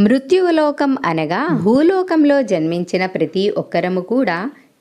మృత్యులోకం అనగా భూలోకంలో జన్మించిన ప్రతి ఒక్కరము కూడా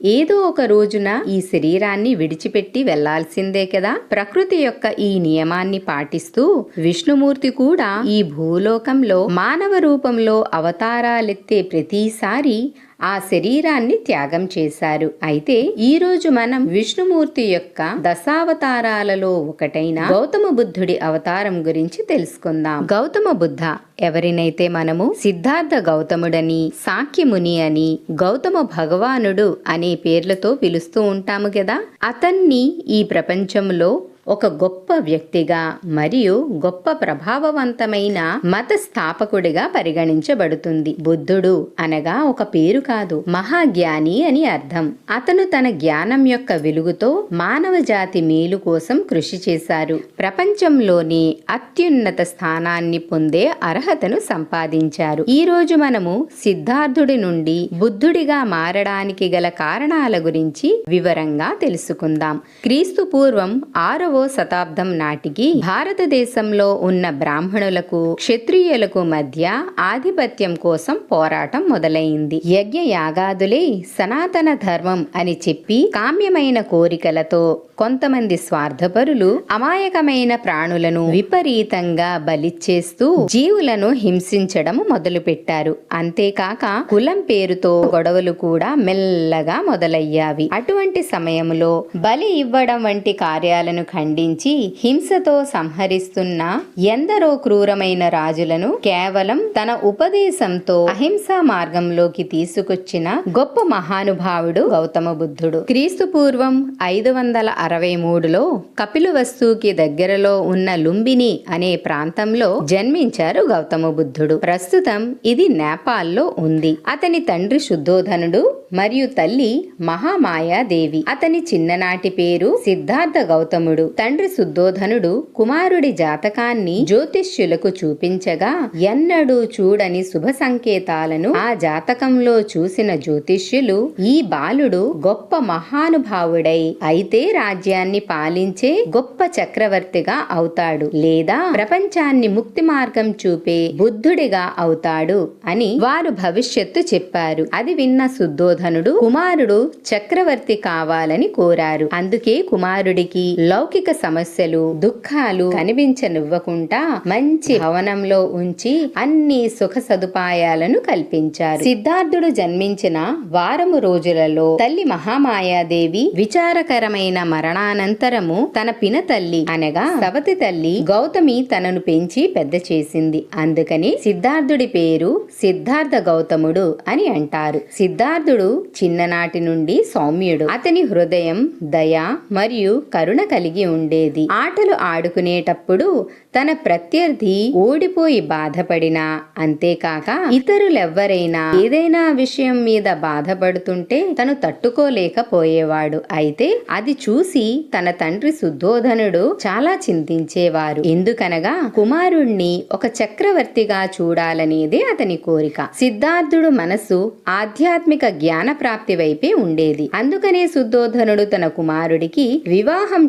ఏదో ఒక రోజున ఈ శరీరాన్ని విడిచిపెట్టి వెళ్ళాల్సిందే కదా? ప్రకృతి యొక్క ఈ నియమాన్ని పాటిస్తూ విష్ణుమూర్తి కూడా ఈ భూలోకంలో మానవ రూపంలో అవతారాలెత్తే ప్రతిసారి ఆ శరీరాన్ని త్యాగం చేశారు. అయితే ఈ రోజు మనం విష్ణుమూర్తి యొక్క దశావతారాలలో ఒకటైన గౌతమ బుద్ధుడి అవతారం గురించి తెలుసుకుందాం. గౌతమ బుద్ధ ఎవరినైతే మనము సిద్ధార్థ గౌతముడని సాక్యముని అని గౌతమ భగవానుడు అనే పేర్లతో పిలుస్తూ ఉంటాము కదా అతన్ని ఈ ప్రపంచంలో ఒక గొప్ప వ్యక్తిగా మరియు గొప్ప ప్రభావవంతమైన మత స్థాపకుడిగా పరిగణించబడుతుంది. బుద్ధుడు అనగా ఒక పేరు కాదు మహాజ్ఞాని అని అర్థం. అతను తన జ్ఞానం యొక్క వెలుగుతో మానవ జాతి మేలు కోసం కృషి చేశారు. ప్రపంచంలోని అత్యున్నత స్థానాన్ని పొందే అర్హతను సంపాదించారు. ఈ రోజు మనము సిద్ధార్థుడి నుండి బుద్ధుడిగా మారడానికి గల కారణాల గురించి వివరంగా తెలుసుకుందాం. క్రీస్తు పూర్వం ఆరవ శతాబ్దం నాటికి భారతదేశంలో ఉన్న బ్రాహ్మణులకు క్షత్రియులకు మధ్య ఆధిపత్యం కోసం పోరాటం మొదలైంది. యజ్ఞ యాగాదులే సనాతన ధర్మం అని చెప్పి కామ్యమైన కోరికలతో కొంతమంది స్వార్థపరులు అమాయకమైన ప్రాణులను విపరీతంగా బలిచ్చేస్తూ జీవులను హింసించడం మొదలుపెట్టారు. అంతేకాక కులం పేరుతో గొడవలు కూడా మెల్లగా మొదలయ్యావి. అటువంటి సమయంలో బలి ఇవ్వడం వంటి కార్యాలను ఖండించి హింసతో సంహరిస్తున్న ఎందరో క్రూరమైన రాజులను కేవలం తన ఉపదేశంతో అహింసా మార్గంలోకి తీసుకొచ్చిన గొప్ప మహానుభావుడు గౌతమ బుద్ధుడు. క్రీస్తు పూర్వం ఐదు వందల అరవై మూడులో కపిలవస్తుకి దగ్గరలో ఉన్న లుంబిని అనే ప్రాంతంలో జన్మించారు గౌతమ బుద్ధుడు. ప్రస్తుతం ఇది నేపాల్లో ఉంది. అతని తండ్రి శుద్ధోధనుడు మరియు తల్లి మహామాయాదేవి. అతని చిన్ననాటి పేరు సిద్ధార్థ గౌతముడు. తండ్రి శుద్ధోధనుడు కుమారుడి జాతకాన్ని జ్యోతిష్యులకు చూపించగా ఎన్నడూ చూడని శుభ సంకేతాలను ఆ జాతకంలో చూసిన జ్యోతిష్యులు ఈ బాలుడు గొప్ప మహానుభావుడై అయితే రాజ్యాన్ని పాలించే గొప్ప చక్రవర్తిగా అవుతాడు లేదా ప్రపంచాన్ని ముక్తి మార్గం చూపే బుద్ధుడిగా అవుతాడు అని వారు భవిష్యత్తు చెప్పారు. అది విన్న శుద్ధోధనుడు కుమారుడు చక్రవర్తి కావాలని కోరారు. అందుకే కుమారుడికి లౌకిక సమస్యలు దుఃఖాలు కనిపించనివ్వకుండా మంచి భవనంలో ఉంచి అన్ని సుఖ సదుపాయాలను కల్పించారు. సిద్ధార్థుడు జన్మించిన వారము రోజులలో తల్లి మహామాయాదేవి విచారకరమైన మరణానంతరము తన పిన తల్లి అనగా సవతి తల్లి గౌతమి తనను పెంచి పెద్ద చేసింది. అందుకని సిద్ధార్థుడి పేరు సిద్ధార్థ గౌతముడు అని అంటారు. సిద్ధార్థుడు చిన్ననాటి నుండి సౌమ్యుడు. అతని హృదయం దయ మరియు కరుణ కలిగి ఉండేది. ఆటలు ఆడుకునేటప్పుడు తన ప్రత్యర్థి ఓడిపోయి బాధపడినా అంతేకాక ఇతరులెవ్వరైనా ఏదైనా విషయం మీద బాధపడుతుంటే తను తట్టుకోలేకపోయేవాడు. అయితే అది చూసి తన తండ్రి శుద్ధోధనుడు చాలా చింతించేవారు. ఎందుకనగా కుమారుణ్ణి ఒక చక్రవర్తిగా చూడాలనేదే అతని కోరిక. సిద్ధార్థుడు మనసు ఆధ్యాత్మిక జ్ఞాన ప్రాప్తి వైపే ఉండేది. అందుకనే శుద్ధోధనుడు తన కుమారుడికి వివాహం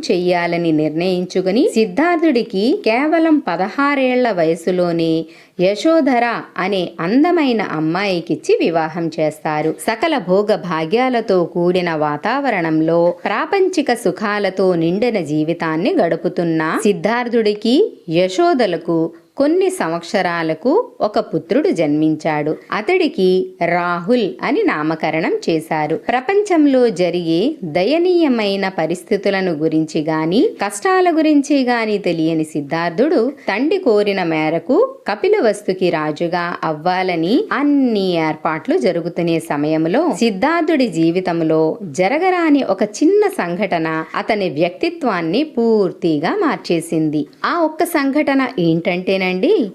చేయాలని నిర్ణయించుకుని సిద్ధార్థుడికి కేవలం పదహారేళ్ళ వయసులోనే యశోధర అనే అందమైన అమ్మాయికిచ్చి వివాహం చేస్తారు. సకల భోగ భాగ్యాలతో కూడిన వాతావరణంలో ప్రాపంచిక సుఖాలతో నిండిన జీవితాన్ని గడుపుతున్న సిద్ధార్థుడికి యశోదలకు కొన్ని సంవత్సరాలకు ఒక పుత్రుడు జన్మించాడు. అతడికి రాహుల్ అని నామకరణం చేశారు. ప్రపంచంలో జరిగే దయనీయమైన పరిస్థితులను గురించి గాని కష్టాల గురించి గాని తెలియని సిద్ధార్థుడు తండ్రి కోరిన మేరకు కపిలవస్తుకి రాజుగా అవ్వాలని అన్ని ఏర్పాట్లు జరుగుతునే సమయంలో సిద్ధార్థుడి జీవితంలో జరగరాని ఒక చిన్న సంఘటన అతని వ్యక్తిత్వాన్ని పూర్తిగా మార్చేసింది. ఆ ఒక్క సంఘటన ఏంటంటేనండి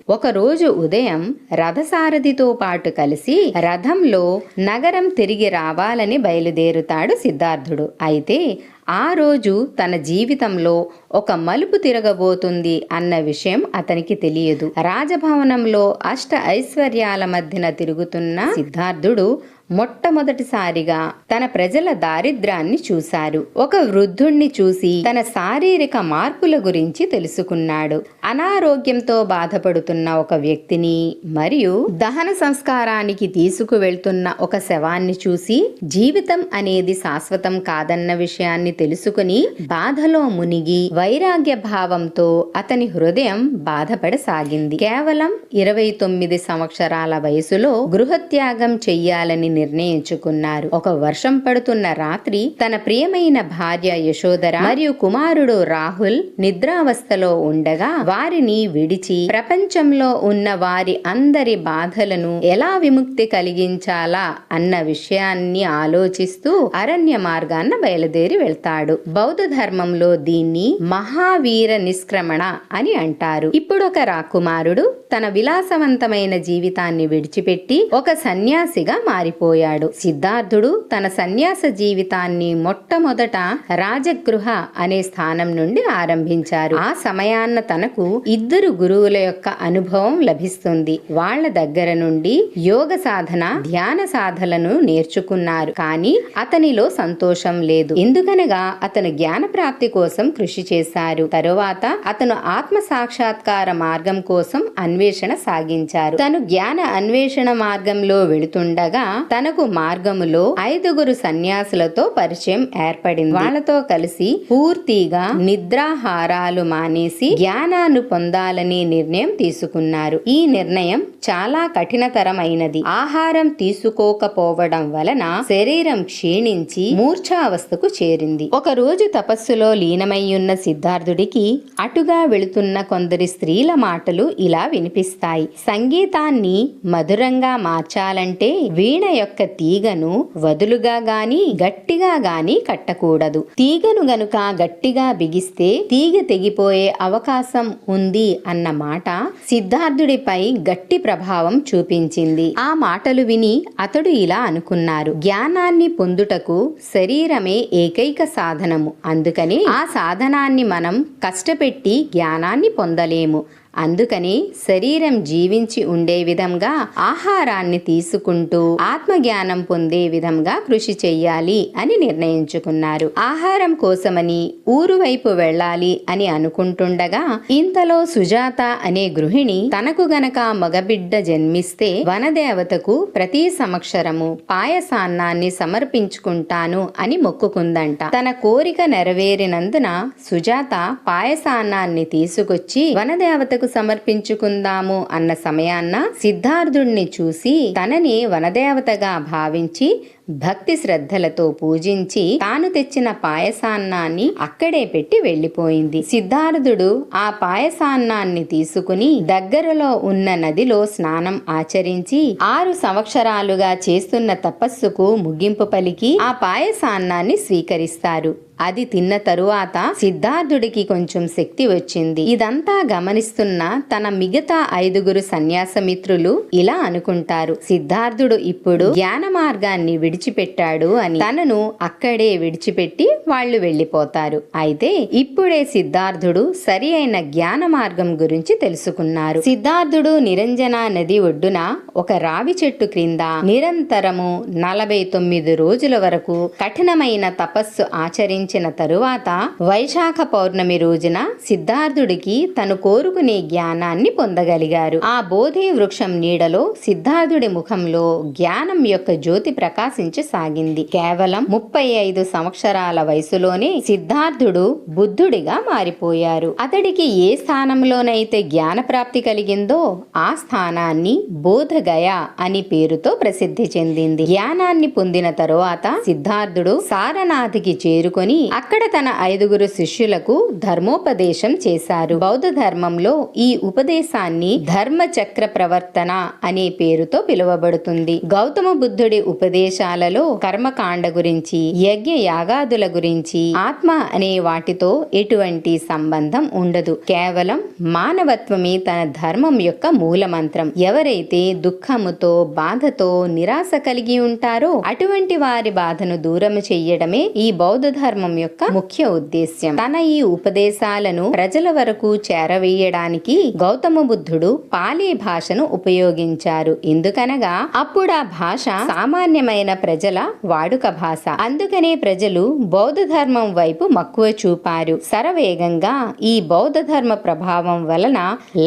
ఒక రోజు ఉదయం రథసారథితో పాటు కలిసి రథంలో నగరం తిరిగి రావాలని బయలుదేరుతాడు సిద్ధార్థుడు. అయితే ఆ రోజు తన జీవితంలో ఒక మలుపు తిరగబోతుంది అన్న విషయం అతనికి తెలియదు. రాజభవనంలో అష్ట ఐశ్వర్యాల మధ్యన తిరుగుతున్న సిద్ధార్థుడు మొట్టమొదటిసారిగా తన ప్రజల దారిద్రాన్ని చూశారు. ఒక వృద్ధుణ్ణి చూసి తన శారీరక మార్పుల గురించి తెలుసుకున్నాడు. అనారోగ్యంతో బాధపడుతున్న ఒక వ్యక్తిని మరియు దహన సంస్కారానికి తీసుకువెళ్తున్న ఒక శవాన్ని చూసి జీవితం అనేది శాశ్వతం కాదన్న విషయాన్ని తెలుసుకుని బాధలో మునిగి వైరాగ్య భావంతో అతని హృదయం బాధపడసాగింది. కేవలం ఇరవై తొమ్మిది సంవత్సరాల వయసులో గృహత్యాగం చెయ్యాలని నిర్ణయించుకున్నారు. ఒక వర్షం పడుతున్న రాత్రి తన ప్రియమైన భార్య యశోదర మరియు కుమారుడు రాహుల్ నిద్రావస్థలో ఉండగా వారిని విడిచి ప్రపంచంలో ఉన్న వారి అందరి బాధలను ఎలా విముక్తి కలిగించాలా అన్న విషయాన్ని ఆలోచిస్తూ అరణ్య మార్గాన్న బయలుదేరి వెళ్తాడు. బౌద్ధ ధర్మంలో దీన్ని మహావీర నిష్క్రమణ అని అంటారు. ఇప్పుడు ఒక రాకుమారుడు తన విలాసవంతమైన జీవితాన్ని విడిచిపెట్టి ఒక సన్యాసిగా మారిపోయాడు. సిద్ధార్థుడు తన సన్యాస జీవితాన్ని మొట్టమొదట రాజగృహ అనే స్థానం నుండి ఆరంభించారు. ఆ సమయాన్న తనకు ఇద్దరు గురువుల యొక్క అనుభవం లభిస్తుంది. వాళ్ళ దగ్గర నుండి యోగ సాధన ధ్యాన సాధనలను నేర్చుకున్నారు. కానీ అతనిలో సంతోషం లేదు. ఎందుకనగా అతను జ్ఞాన ప్రాప్తి కోసం కృషి చేశారు. తరువాత అతను ఆత్మ సాక్షాత్కార మార్గం కోసం అన్వేషణ సాగించారు. తను జ్ఞాన అన్వేషణ మార్గంలో వెళుతుండగా తనకు మార్గములో ఐదుగురు సన్యాసులతో పరిచయం ఏర్పడింది. వాళ్ళతో కలిసి పూర్తిగా నిద్రాహారాలు మానేసి జ్ఞానాన్ని పొందాలని నిర్ణయం తీసుకున్నారు. ఈ నిర్ణయం చాలా కఠినతరమైనది. ఆహారం తీసుకోకపోవడం వలన శరీరం క్షీణించి మూర్ఛావస్థకు చేరింది. ఒక రోజు తపస్సులో లీనమయ్యున్న సిద్ధార్థుడికి అటుగా వెళుతున్న కొందరి స్త్రీల మాటలు ఇలా విని వినిపిస్తాయి. సంగీతాన్ని మధురంగా మార్చాలంటే వీణ యొక్క తీగను వదులుగా గాని గట్టిగా గాని కట్టకూడదు. తీగను గనుక గట్టిగా బిగిస్తే తీగ తెగిపోయే అవకాశం ఉంది అన్న మాట సిద్ధార్థుడిపై గట్టి ప్రభావం చూపించింది. ఆ మాటలు విని అతడు ఇలా అనుకున్నారు. జ్ఞానాన్ని పొందుటకు శరీరమే ఏకైక సాధనము. అందుకని ఆ సాధనాన్ని మనం కష్టపెట్టి జ్ఞానాన్ని పొందలేము. అందుకని శరీరం జీవించి ఉండే విధంగా ఆహారాన్ని తీసుకుంటూ ఆత్మజ్ఞానం పొందే విధంగా కృషి చెయ్యాలి అని నిర్ణయించుకున్నారు. ఆహారం కోసమని ఊరు వైపు వెళ్ళాలి అని అనుకుంటుండగా ఇంతలో సుజాత అనే గృహిణి తనకు గనక మగబిడ్డ జన్మిస్తే వనదేవతకు ప్రతి సంవత్సరము పాయసాన్నాన్ని సమర్పించుకుంటాను అని మొక్కుకుందంట. తన కోరిక నెరవేరినందున సుజాత పాయసాన్నాన్ని తీసుకొచ్చి వనదేవతకు సమర్పించుకుందాము అన్న సమయాన్న సిద్ధార్థుణ్ణి చూసి తనని వనదేవతగా భావించి భక్తి శ్రద్ధలతో పూజించి తాను తెచ్చిన పాయసాన్నాన్ని అక్కడే పెట్టి వెళ్ళిపోయింది సిద్ధార్థుడు ఆ పాయసాన్నాన్ని తీసుకుని దగ్గరలో ఉన్న నదిలో స్నానం ఆచరించి ఆరు సంవత్సరాలుగా చేస్తున్న తపస్సుకు ముగింపు పలికి ఆ పాయసాన్నాన్ని స్వీకరిస్తారు. అది తిన్న తరువాత సిద్ధార్థుడికి కొంచెం శక్తి వచ్చింది. ఇదంతా గమనిస్తున్న తన మిగతా ఐదుగురు సన్యాసమిత్రులు ఇలా అనుకుంటారు. సిద్ధార్థుడు ఇప్పుడు జ్ఞాన మార్గాన్ని విడిచిపెట్టాడు అని తనను అక్కడే విడిచిపెట్టి వాళ్ళు వెళ్ళిపోతారు అయితే ఇప్పుడే సిద్ధార్థుడు సరి అయిన జ్ఞాన మార్గం గురించి తెలుసుకున్నారు. సిద్ధార్థుడు నిరంజన నది ఒడ్డున ఒక రావి చెట్టు క్రింద నిరంతరము నలభై తొమ్మిది రోజుల వరకు కఠినమైన తపస్సు ఆచరించి ఆచరించిన తరువాత వైశాఖ పౌర్ణమి రోజున సిద్ధార్థుడికి తను కోరుకునే జ్ఞానాన్ని పొందగలిగారు. ఆ బోధి వృక్షం నీడలో సిద్ధార్థుడి ముఖంలో జ్ఞానం యొక్క జ్యోతి ప్రకాశించసాగింది. కేవలం ముప్పై ఐదు సంవత్సరాల వయసులోనే సిద్ధార్థుడు బుద్ధుడిగా మారిపోయారు. అతడికి ఏ స్థానంలోనైతే జ్ఞాన ప్రాప్తి కలిగిందో ఆ స్థానాన్ని బోధగయ అని పేరుతో ప్రసిద్ధి చెందింది. జ్ఞానాన్ని పొందిన తరువాత సిద్ధార్థుడు సారనాథ్కి చేరుకొని అక్కడ తన ఐదుగురు శిష్యులకు ధర్మోపదేశం చేశారు. బౌద్ధ ధర్మంలో ఈ ఉపదేశాన్ని ధర్మ చక్ర ప్రవర్తన అనే పేరుతో పిలువబడుతుంది. గౌతమ బుద్ధుడి ఉపదేశాలలో కర్మకాండ గురించి యజ్ఞ యాగాదుల గురించి ఆత్మ అనే వాటితో ఎటువంటి సంబంధం ఉండదు. కేవలం మానవత్వమే తన ధర్మం యొక్క మూలమంత్రం. ఎవరైతే దుఃఖముతో బాధతో నిరాశ కలిగి ఉంటారో అటువంటి వారి బాధను దూరము చెయ్యడమే ఈ బౌద్ధ ధర్మం ఆశ్రమం యొక్క ముఖ్య ఉద్దేశ్యం. తన ఈ ఉపదేశాలను ప్రజల వరకు చేరవేయడానికి గౌతమ బుద్ధుడు పాలీ భాషను ఉపయోగించారు. ఎందుకనగా అప్పుడు ఆ భాష సామాన్యమైన ప్రజల వాడుక భాష. అందుకనే ప్రజలు బౌద్ధ ధర్మం వైపు మక్కువ చూపారు. శరవేగంగా ఈ బౌద్ధ ధర్మ ప్రభావం వలన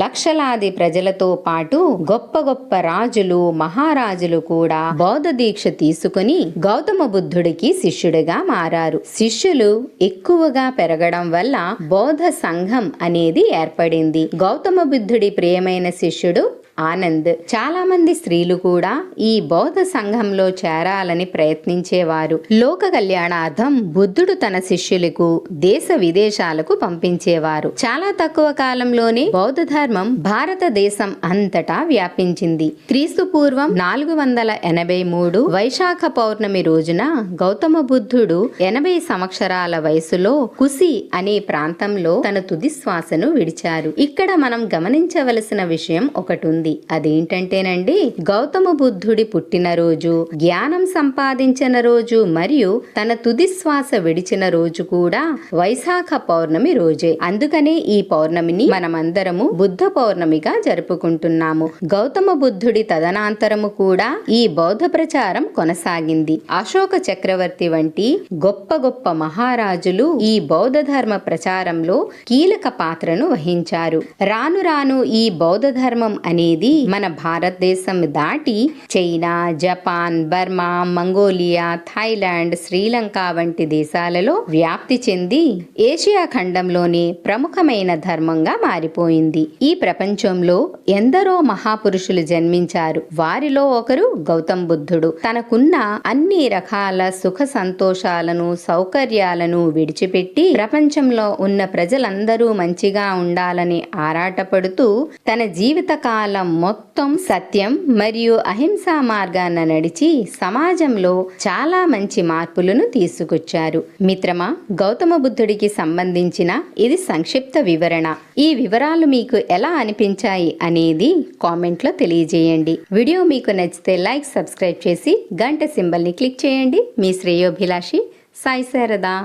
లక్షలాది ప్రజలతో పాటు గొప్ప గొప్ప రాజులు మహారాజులు కూడా బౌద్ధ దీక్ష తీసుకుని గౌతమ బుద్ధుడికి శిష్యుడిగా మారారు. శిష్యు శిష్యులు ఎక్కువగా పెరగడం వల్ల బౌద్ధ సంఘం అనేది ఏర్పడింది. గౌతమ బుద్ధుడి ప్రియమైన శిష్యుడు ఆనంద్. చాలామంది స్త్రీలు కూడా ఈ బౌద్ధ సంఘంలో చేరాలని ప్రయత్నించేవారు. లోక కళ్యాణార్థం బుద్ధుడు తన శిష్యులకు దేశ విదేశాలకు పంపించేవారు. చాలా తక్కువ కాలంలోనే బౌద్ధ ధర్మం భారతదేశం అంతటా వ్యాపించింది. క్రీస్తు పూర్వం నాలుగు వందల ఎనభై మూడు వైశాఖ పౌర్ణమి రోజున గౌతమ బుద్ధుడు ఎనభై సంవత్సరాల వయసులో కుసి అనే ప్రాంతంలో తన తుది శ్వాసను విడిచారు. ఇక్కడ మనం గమనించవలసిన విషయం ఒకటి ఉంది అదేంటంటేనండి గౌతమ బుద్ధుడి పుట్టినరోజు జ్ఞానం సంపాదించిన రోజు మరియు తన తుది శ్వాస విడిచిన రోజు కూడా వైశాఖ పౌర్ణమి రోజే. అందుకనే ఈ పౌర్ణమిని మనమందరము బుద్ధ పౌర్ణమిగా జరుపుకుంటున్నాము. గౌతమ బుద్ధుడి తదనంతరము కూడా ఈ బౌద్ధ ప్రచారం కొనసాగింది. అశోక చక్రవర్తి వంటి గొప్ప గొప్ప మహారాజులు ఈ బౌద్ధ ధర్మ ప్రచారంలో కీలక పాత్రను వహించారు. రాను రాను ఈ బౌద్ధ ధర్మం అనేది మన భారతదేశం దాటి China Japan Burma Mongolia Thailand Sri Lanka వంటి దేశాలలో వ్యాప్తి చెంది ఏషియా ఖండంలోని ప్రముఖమైన ధర్మంగా మారిపోయింది. ఈ ప్రపంచంలో ఎందరో మహాపురుషులు జన్మించారు. వారిలో ఒకరు గౌతమ్ బుద్ధుడు. తనకున్న అన్ని రకాల సుఖ సంతోషాలను సౌకర్యాలను విడిచిపెట్టి ప్రపంచంలో ఉన్న ప్రజలందరూ మంచిగా ఉండాలని ఆరాటపడుతూ తన జీవితకాలం మొత్తం సత్యం మరియు అహింసా మార్గాన నడిచి సమాజంలో చాలా మంచి మార్పులను తీసుకొచ్చారు. మిత్రమా గౌతమ బుద్ధుడికి సంబంధించిన ఇది సంక్షిప్త వివరణ. ఈ వివరాలు మీకు ఎలా అనిపించాయి అనేది కామెంట్లో తెలియజేయండి. వీడియో మీకు నచ్చితే లైక్ సబ్స్క్రైబ్ చేసి గంట సింబల్ని క్లిక్ చేయండి. మీ శ్రేయోభిలాషి సాయి శారదా.